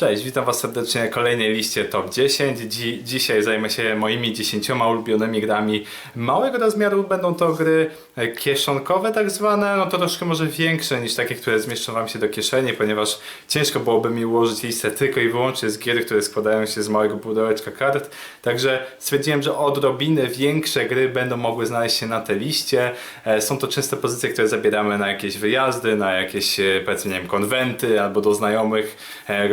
Cześć, witam Was serdecznie na kolejnej liście Top 10. Dzi dzisiaj zajmę się moimi 10 ulubionymi grami małego rozmiaru. Będą to gry e, kieszonkowe tak zwane, no to troszkę może większe niż takie, które zmieszczą Wam się do kieszeni, ponieważ ciężko byłoby mi ułożyć listę tylko i wyłącznie z gier, które składają się z małego pudełeczka kart. Także stwierdziłem, że odrobinę większe gry będą mogły znaleźć się na tej liście. E, Są to często pozycje, które zabieramy na jakieś wyjazdy, na jakieś e, powiedzmy, nie wiem, konwenty albo do znajomych.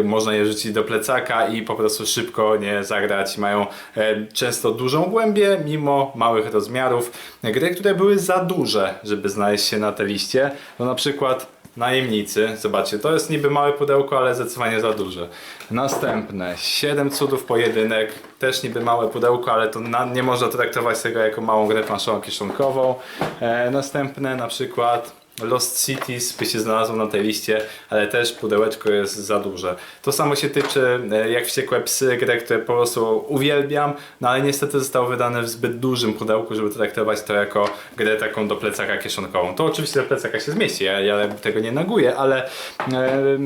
Można je rzucić do plecaka i po prostu szybko nie zagrać. Mają e, często dużą głębię, mimo małych rozmiarów. Gry, które były za duże, żeby znaleźć się na tej liście, to na przykład Najemnicy, zobaczcie, to jest niby małe pudełko, ale zdecydowanie za duże. Następne, 7 cudów pojedynek, też niby małe pudełko, ale to na, nie można traktować tego jako małą grę planszową kieszonkową. E, następne na przykład Lost Cities by się znalazło na tej liście, ale też pudełeczko jest za duże. To samo się tyczy e, jak wściekłe psy, grę, które po prostu uwielbiam, no ale niestety zostało wydane w zbyt dużym pudełku, żeby traktować to jako grę taką do plecaka kieszonkową. To oczywiście do plecaka się zmieści, ja, ja tego nie neguję, ale e,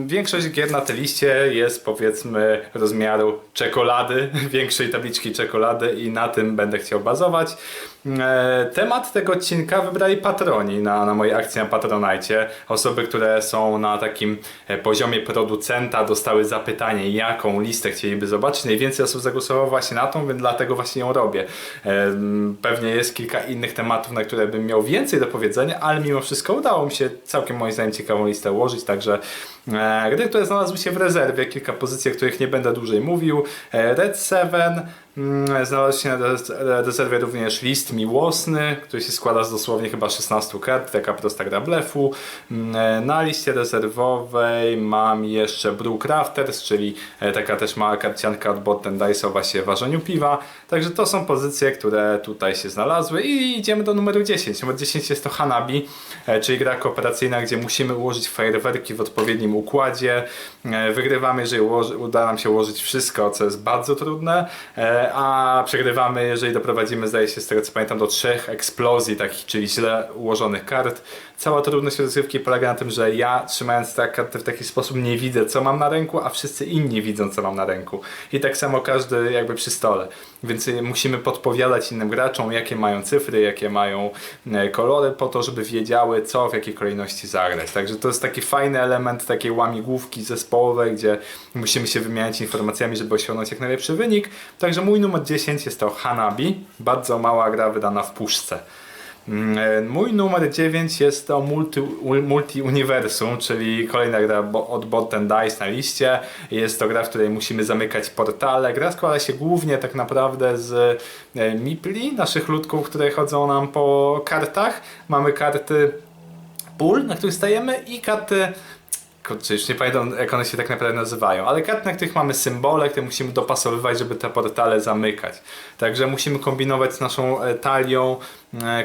większość gier na tej liście jest powiedzmy rozmiaru czekolady, większej tabliczki czekolady i na tym będę chciał bazować. E, temat tego odcinka wybrali patroni na, na mojej akcji na Patronite. Osoby, które są na takim e, poziomie producenta dostały zapytanie, jaką listę chcieliby zobaczyć. Najwięcej osób zagłosowało właśnie na tą, więc dlatego właśnie ją robię. E, Pewnie jest kilka innych tematów, na które bym miał więcej do powiedzenia, ale mimo wszystko udało mi się całkiem moim zdaniem ciekawą listę ułożyć, także gry, które znalazły się w rezerwie, kilka pozycji, o których nie będę dłużej mówił. E, Red 7, Mm, Znalazł się na rez- rezerwie również list miłosny, który się składa z dosłownie chyba 16 kart, taka prosta gra blefu. Mm, Na liście rezerwowej mam jeszcze Brew Crafters, czyli e, taka też mała karcianka od Botten Dice o właśnie ważeniu piwa. Także to są pozycje, które tutaj się znalazły i idziemy do numeru 10. Numer 10 jest to Hanabi, e, czyli gra kooperacyjna, gdzie musimy ułożyć fajerwerki w odpowiednim układzie. E, Wygrywamy, jeżeli uda nam się ułożyć wszystko, co jest bardzo trudne, e, a przegrywamy, jeżeli doprowadzimy, zdaje się z tego co pamiętam, do trzech eksplozji, takich, czyli źle ułożonych kart. Cała trudność rozgrywki polega na tym, że ja trzymając te karty w taki sposób nie widzę, co mam na ręku, a wszyscy inni widzą, co mam na ręku. I tak samo każdy jakby przy stole. Więc y, musimy podpowiadać innym graczom, jakie mają cyfry, jakie mają e, kolory, po to, żeby wiedziały, co w jakiej kolejności zagrać. Także to jest taki fajny element takiej łamigłówki zespołowej, gdzie musimy się wymieniać informacjami, żeby osiągnąć jak najlepszy wynik. Także mój numer 10 jest to Hanabi, bardzo mała gra wydana w puszce. Mm, e, Mój numer 9 jest to multi, u- Multi-Universum, czyli kolejna gra od Botten Dice na liście. Jest to gra, w której musimy zamykać portale. Gra składa się głównie tak naprawdę z e, mipli, naszych ludków, które chodzą nam po kartach. Mamy karty pól, na których stajemy i karty Kurczę, już nie pamiętam jak one się tak naprawdę nazywają, ale karty, na których mamy symbole, które musimy dopasowywać, żeby te portale zamykać. Także musimy kombinować z naszą e, talią,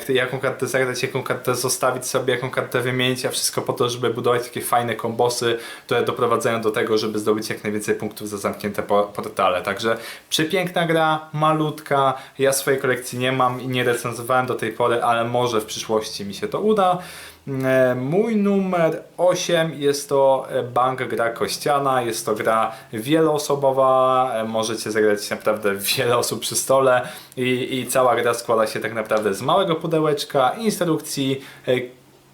e, jaką kartę zagrać, jaką kartę zostawić sobie, jaką kartę wymienić, a wszystko po to, żeby budować takie fajne kombosy, które doprowadzają do tego, żeby zdobyć jak najwięcej punktów za zamknięte po- portale. Także przepiękna gra, malutka, ja swojej kolekcji nie mam i nie recenzowałem do tej pory, ale może w przyszłości mi się to uda. E, Mój numer 8 jest to e, Bank Gra Kościana. Jest to gra wieloosobowa. e, Możecie zagrać naprawdę wiele osób przy stole i, i cała gra składa się tak naprawdę z małego pudełeczka, instrukcji,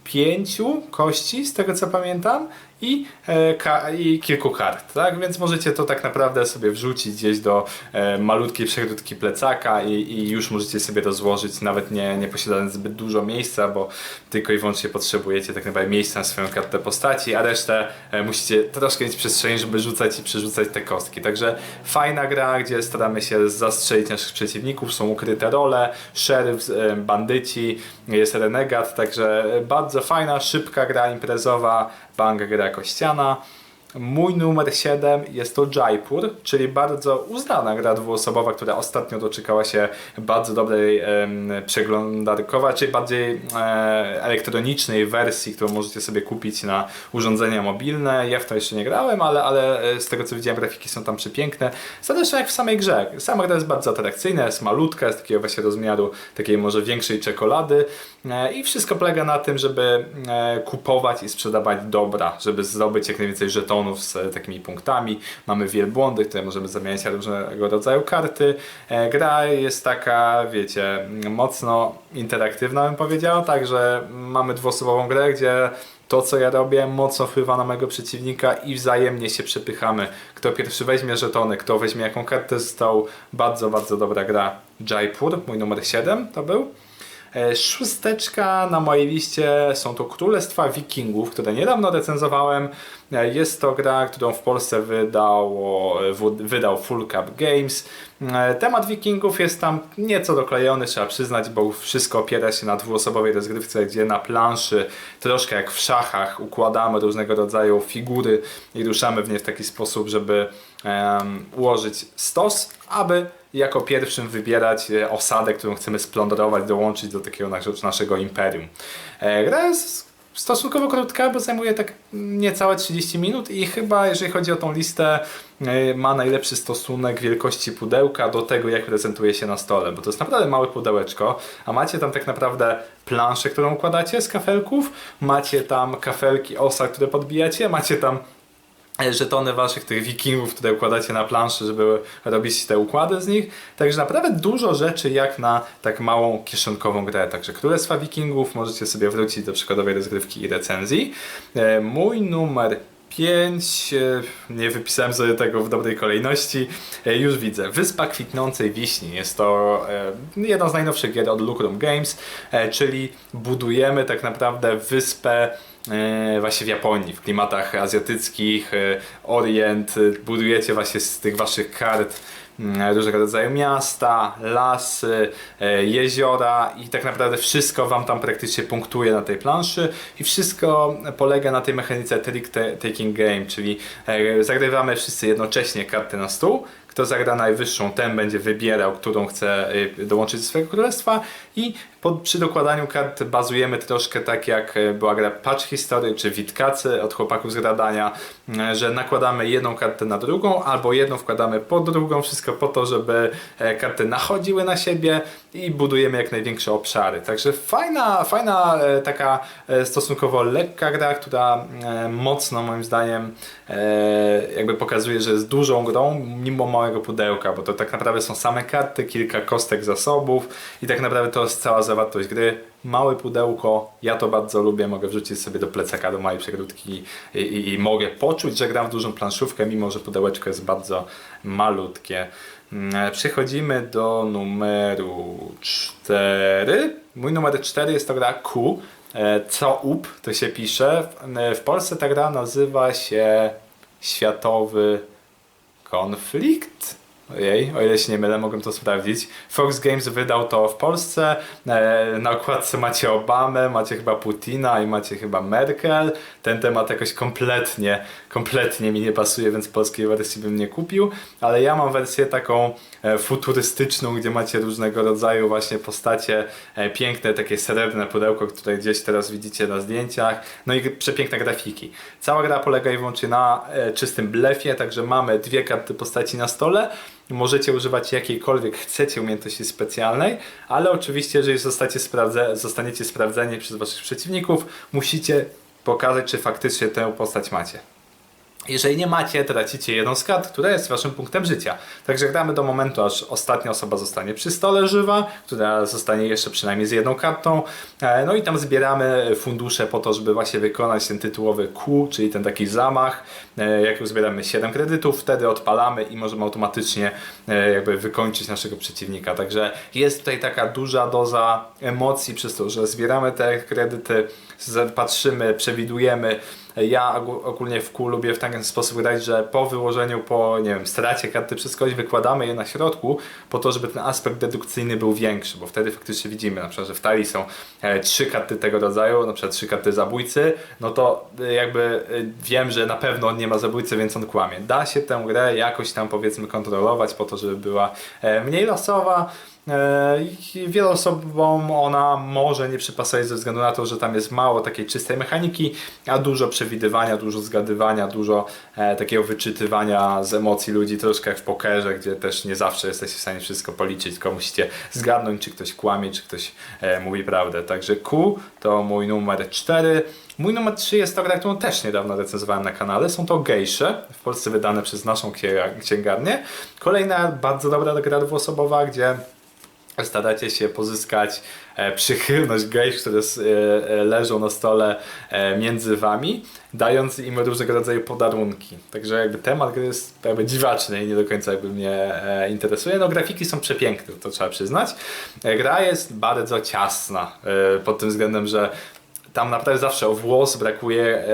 pięciu kości, z tego co pamiętam, i, e, i kilku kart, tak? Więc możecie to tak naprawdę sobie wrzucić gdzieś do e, malutkiej przegródki plecaka i, i już możecie sobie to złożyć, nawet nie, nie posiadając zbyt dużo miejsca, bo tylko i wyłącznie potrzebujecie tak naprawdę miejsca na swoją kartę postaci, a resztę e, musicie troszkę mieć przestrzeni, żeby rzucać i przerzucać te kostki. Także fajna gra, gdzie staramy się zastrzelić naszych przeciwników, są ukryte role, szeryf, bandyci, jest renegat, także bardzo fajna, szybka gra imprezowa, bang gra kościana. Mój numer 7 jest to Jaipur, czyli bardzo uznana gra dwuosobowa, która ostatnio doczekała się bardzo dobrej em, przeglądarkowej, czyli bardziej e, elektronicznej wersji, którą możecie sobie kupić na urządzenia mobilne. Ja w to jeszcze nie grałem, ale, ale e, z tego co widziałem grafiki są tam przepiękne. Zresztą jak w samej grze. Sama gra jest bardzo atrakcyjna, jest malutka, jest takiego właśnie rozmiaru takiej może większej czekolady e, i wszystko polega na tym, żeby e, kupować i sprzedawać dobra, żeby zdobyć jak najwięcej żetonów z takimi punktami. Mamy wielbłądy, które możemy zamieniać na różnego rodzaju karty. E, gra jest taka, wiecie, mocno interaktywna bym powiedział, także mamy dwuosobową grę, gdzie to, co ja robię, mocno wpływa na mojego przeciwnika i wzajemnie się przepychamy. Kto pierwszy weźmie żetony, kto weźmie jaką kartę z stołu. Bardzo, bardzo dobra gra. Jaipur, mój numer 7 to był. E, Szósteczka na mojej liście są to Królestwa Wikingów, które niedawno recenzowałem. E, Jest to gra, którą w Polsce wydało, w- wydał Full Cup Games. E, Temat Wikingów jest tam nieco doklejony, trzeba przyznać, bo wszystko opiera się na dwuosobowej rozgrywce, gdzie na planszy, troszkę jak w szachach, układamy różnego rodzaju figury i ruszamy w nie w taki sposób, żeby em, ułożyć stos, aby jako pierwszym wybierać e, osadę, którą chcemy splądrować, dołączyć do takiego nasz- naszego imperium. E, Gra jest stosunkowo krótka, bo zajmuje tak niecałe 30 minut i chyba jeżeli chodzi o tą listę e, ma najlepszy stosunek wielkości pudełka do tego jak prezentuje się na stole, bo to jest naprawdę małe pudełeczko, a macie tam tak naprawdę planszę, którą układacie z kafelków, macie tam kafelki osa, które podbijacie, macie tam żetony waszych tych wikingów, które układacie na planszy, żeby robić te układy z nich. Także naprawdę dużo rzeczy jak na tak małą kieszonkową grę. Także Królestwa Wikingów możecie sobie wrócić do przykładowej rozgrywki i recenzji. E, Mój numer 5, nie wypisałem sobie tego w dobrej kolejności, E, już widzę. Wyspa Kwitnącej Wiśni. Jest to e, jedna z najnowszych gier od Lucrum Games, e, czyli budujemy tak naprawdę wyspę e, właśnie w Japonii, w klimatach azjatyckich, e, Orient, e, budujecie właśnie z tych waszych kart mm, różnego rodzaju miasta, lasy, e, jeziora i tak naprawdę wszystko wam tam praktycznie punktuje na tej planszy i wszystko polega na tej mechanice trick ta- taking game, czyli e, zagrywamy wszyscy jednocześnie karty na stół, kto zagra najwyższą, ten będzie wybierał, którą chce y, dołączyć do swojego królestwa i po, przy dokładaniu kart bazujemy troszkę tak jak y, była gra Patch History czy Witkacy od chłopaków z Gradania, y, że nakładamy jedną kartę na drugą albo jedną wkładamy pod drugą, wszystko po to, żeby e, karty nachodziły na siebie i budujemy jak największe obszary. Także fajna, fajna e, taka e, stosunkowo lekka gra, która mocno moim zdaniem jakby pokazuje, że jest dużą grą mimo małego pudełka, bo to tak naprawdę są same karty, kilka kostek zasobów i tak naprawdę to jest cała zawartość gry. Małe pudełko, ja to bardzo lubię, mogę wrzucić sobie do plecaka, do małej przegródki i, i, i mogę poczuć, że gram w dużą planszówkę, mimo że pudełeczko jest bardzo malutkie. Mm, Przechodzimy do numeru 4. Mój numer 4 jest to gra Q. E, Co up to się pisze. E, W Polsce ta gra nazywa się Światowy Konflikt. Ojej, o ile się nie mylę, mogłem to sprawdzić. Fox Games wydał to w Polsce. E, Na okładce macie Obamę, macie chyba Putina i macie chyba Merkel. Ten temat jakoś kompletnie, kompletnie mi nie pasuje, więc polskiej wersji bym nie kupił. Ale ja mam wersję taką e, futurystyczną, gdzie macie różnego rodzaju właśnie postacie, e, piękne takie srebrne pudełko, które gdzieś teraz widzicie na zdjęciach. No i przepiękne grafiki. Cała gra polega i wyłącznie na czystym blefie, także mamy dwie karty postaci na stole. Możecie używać jakiejkolwiek chcecie umiejętności specjalnej, ale oczywiście, jeżeli sprawdze, zostaniecie sprawdzeni przez waszych przeciwników, musicie pokazać, czy faktycznie tę postać macie. Jeżeli nie macie, tracicie jedną z kart, która jest waszym punktem życia. Także gramy do momentu, aż ostatnia osoba zostanie przy stole żywa, która zostanie jeszcze przynajmniej z jedną kartą. E, No i tam zbieramy fundusze po to, żeby właśnie wykonać ten tytułowy Q, czyli ten taki zamach. E, Jak już zbieramy 7 kredytów, wtedy odpalamy i możemy automatycznie e, jakby wykończyć naszego przeciwnika. Także jest tutaj taka duża doza emocji przez to, że zbieramy te kredyty, patrzymy, przewidujemy. Ja ogó- ogólnie w kół lubię w ten sposób grać, że po wyłożeniu, po nie wiem, stracie karty przez kogoś wykładamy je na środku, po to, żeby ten aspekt dedukcyjny był większy, bo wtedy faktycznie widzimy, na przykład, że w talii są e, trzy karty tego rodzaju, na przykład trzy karty zabójcy, no to e, jakby e, wiem, że na pewno on nie ma zabójcy, więc on kłamie. Da się tę grę jakoś tam powiedzmy kontrolować po to, żeby była mniej losowa, I wielu osobom ona może nie przypasować ze względu na to, że tam jest mało takiej czystej mechaniki, a dużo przewidywania, dużo zgadywania, dużo e, takiego wyczytywania z emocji ludzi, troszkę jak w pokerze, gdzie też nie zawsze jesteście w stanie wszystko policzyć, tylko musicie zgadnąć, czy ktoś kłamie, czy ktoś e, mówi prawdę. Także Q to mój numer 4. Mój numer 3 jest to gra, którą też niedawno recenzowałem na kanale. Są to gejsze, w Polsce wydane przez naszą księgarnię. Kolejna bardzo dobra gra dwuosobowa, gdzie staracie się pozyskać e, przychylność gejsz, które e, e, leżą na stole między wami, dając im różnego rodzaju podarunki. Także jakby temat gry jest jakby dziwaczny i nie do końca jakby mnie interesuje. No grafiki są przepiękne, to trzeba przyznać. Gra jest bardzo ciasna pod tym względem, że tam naprawdę zawsze o włos brakuje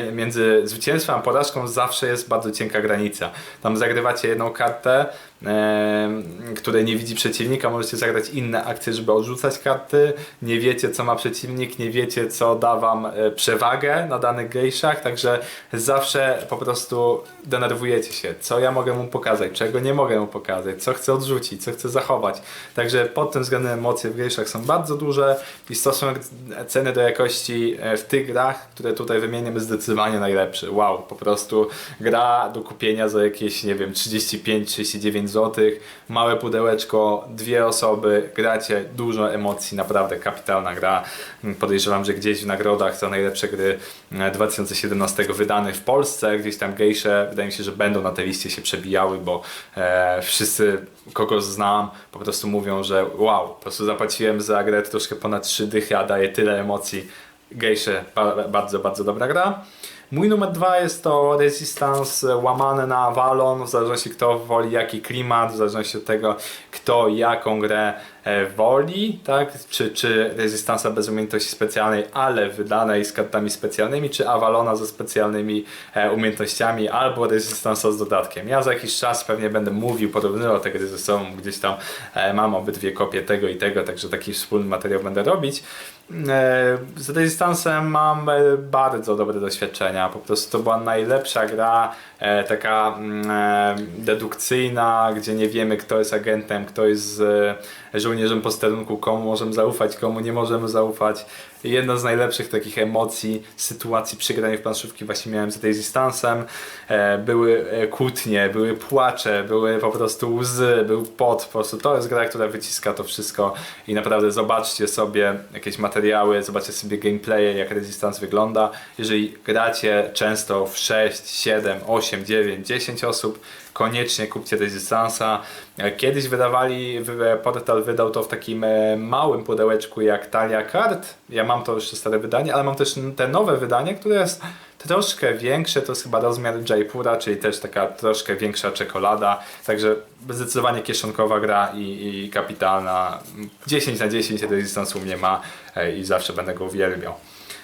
e, między zwycięstwem a porażką zawsze jest bardzo cienka granica. Tam zagrywacie jedną kartę, e, której nie widzi przeciwnika, możecie zagrać inne akcje, żeby odrzucać karty, nie wiecie co ma przeciwnik, nie wiecie co da wam e, przewagę na danych gejszach, także zawsze po prostu denerwujecie się, co ja mogę mu pokazać, czego nie mogę mu pokazać, co chcę odrzucić, co chcę zachować. Także pod tym względem emocje w gejszach są bardzo duże i stosunek ceny do jakości e, w tych grach, które tutaj wymieniam zdecydowanie najlepszy. Wow, po prostu gra do kupienia za jakieś, nie wiem, 35-39 zł, małe pudełeczko, dwie osoby, gracie, dużo emocji, naprawdę kapitalna gra. Mm, Podejrzewam, że gdzieś w nagrodach za najlepsze gry e, 2017 wydanych w Polsce, gdzieś tam gejsze, wydaje mi się, że będą na tej liście się przebijały, bo e, wszyscy, kogo znam, po prostu mówią, że wow, po prostu zapłaciłem za grę troszkę ponad 3 dychy, a daje tyle emocji. Gejsze, ba- bardzo, bardzo dobra gra. Mój numer dwa jest to Resistance łamane na Avalon, w zależności kto woli jaki klimat, w zależności od tego kto jaką grę e, woli, tak? Czy, czy Resistance'a bez umiejętności specjalnej, ale wydanej z kartami specjalnymi, czy Avalona ze specjalnymi e, umiejętnościami, albo Resistance'a z dodatkiem. Ja za jakiś czas pewnie będę mówił, porównywał te gry ze sobą, gdzieś tam e, mam obydwie kopie tego i tego, także taki wspólny materiał będę robić. E, Z Resistance'em mam e, bardzo dobre doświadczenia. Po prostu to była najlepsza gra, e, taka mm, dedukcyjna, gdzie nie wiemy kto jest agentem, kto jest żołnierzem posterunku, komu możemy zaufać, komu nie możemy zaufać. Jedna z najlepszych takich emocji, sytuacji przy graniu w planszówki właśnie miałem z Resistance'em. E, Były e, kłótnie, były płacze, były po prostu łzy, był pot. Po prostu to jest gra, która wyciska to wszystko i naprawdę zobaczcie sobie jakieś materiały, zobaczcie sobie gameplaye, jak Resistance wygląda. Jeżeli gracie często w 6, 7, 8, 9, 10 osób, koniecznie kupcie Resistance'a. Kiedyś wydawali, wy- Portal wydał to w takim e, małym pudełeczku jak talia kart. Ja mam to jeszcze stare wydanie, ale mam też te nowe wydanie, które jest troszkę większe, to jest chyba rozmiar Jaipura, czyli też taka troszkę większa czekolada. Także zdecydowanie kieszonkowa gra i, i kapitalna. 10 na 10 Resistance u mnie ma e, i zawsze będę go uwielbiał.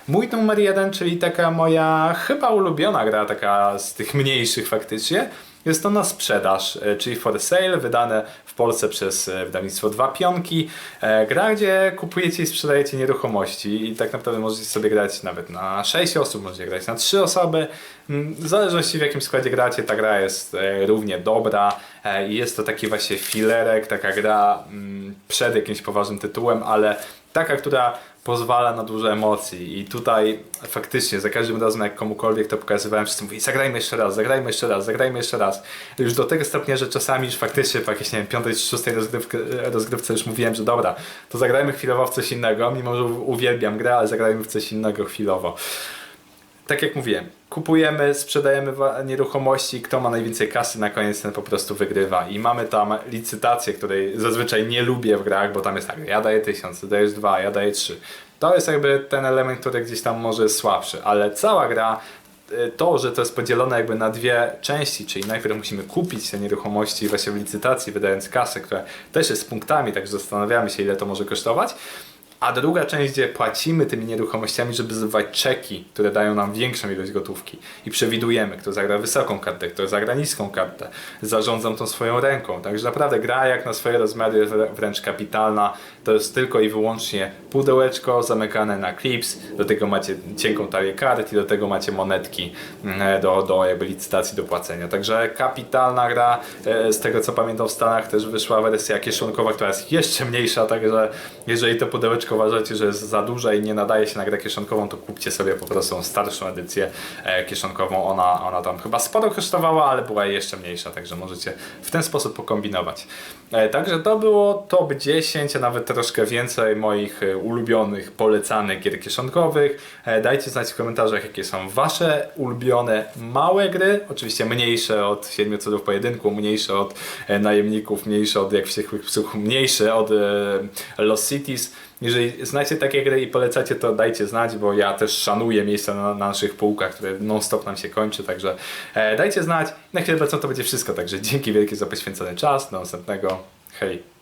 Mój numer jeden, czyli taka moja chyba ulubiona gra, taka z tych mniejszych faktycznie, jest to na sprzedaż, e, czyli for sale, wydane w Polsce przez e, wydawnictwo Dwa Pionki. E, Gra, gdzie kupujecie i sprzedajecie nieruchomości i tak naprawdę możecie sobie grać nawet na 6 osób, możecie grać na 3 osoby. Mm, W zależności w jakim składzie gracie, ta gra jest równie dobra i jest to taki właśnie filerek, taka gra mm, przed jakimś poważnym tytułem, ale taka, która pozwala na dużo emocji i tutaj faktycznie za każdym razem jak komukolwiek to pokazywałem, wszyscy mówili zagrajmy jeszcze raz, zagrajmy jeszcze raz, zagrajmy jeszcze raz. Już do tego stopnia, że czasami już faktycznie po jakiejś nie wiem, piątej czy szóstej rozgrywce, rozgrywce już mówiłem, że dobra, to zagrajmy chwilowo w coś innego, mimo że uwielbiam grę, ale zagrajmy w coś innego chwilowo. Tak jak mówiłem, kupujemy, sprzedajemy nieruchomości, kto ma najwięcej kasy, na koniec ten po prostu wygrywa. I mamy tam licytację, której zazwyczaj nie lubię w grach, bo tam jest tak, ja daję tysiąc, ty dajesz dwa, ja daję trzy. To jest jakby ten element, który gdzieś tam może jest słabszy, ale cała gra y, to, że to jest podzielone jakby na dwie części, czyli najpierw musimy kupić te nieruchomości właśnie w licytacji, wydając kasę, która też jest z punktami, także zastanawiamy się ile to może kosztować, A druga część, gdzie płacimy tymi nieruchomościami, żeby zbywać czeki, które dają nam większą ilość gotówki. I przewidujemy, kto zagra wysoką kartę, kto zagra niską kartę. Zarządzam tą swoją ręką. Także naprawdę gra jak na swoje rozmiary jest wrę- wręcz kapitalna. To jest tylko i wyłącznie pudełeczko zamykane na clips. Do tego macie cienką talię kart i do tego macie monetki mm, do, do jakby licytacji do płacenia. Także kapitalna gra. E, Z tego co pamiętam w Stanach też wyszła wersja kieszonkowa, która jest jeszcze mniejsza, także jeżeli to pudełeczko uważacie, że jest za duże i nie nadaje się na grę kieszonkową, to kupcie sobie po prostu starszą edycję e, kieszonkową. Ona, ona tam chyba sporo kosztowała, ale była jeszcze mniejsza, także możecie w ten sposób pokombinować. E, Także to było top 10, a nawet troszkę więcej moich e, ulubionych, polecanych gier kieszonkowych. Dajcie znać w komentarzach, jakie są wasze ulubione małe gry. Oczywiście mniejsze od 7 cudów pojedynku, mniejsze od najemników, mniejsze od jak wściekłych psów, mniejsze od Lost Cities. Jeżeli znacie takie gry i polecacie, to dajcie znać, bo ja też szanuję miejsca na, na naszych półkach, które non-stop nam się kończy, także e, dajcie znać. Na chwilę obecną to będzie wszystko, także dzięki wielkie za poświęcony czas. Do następnego. Hej!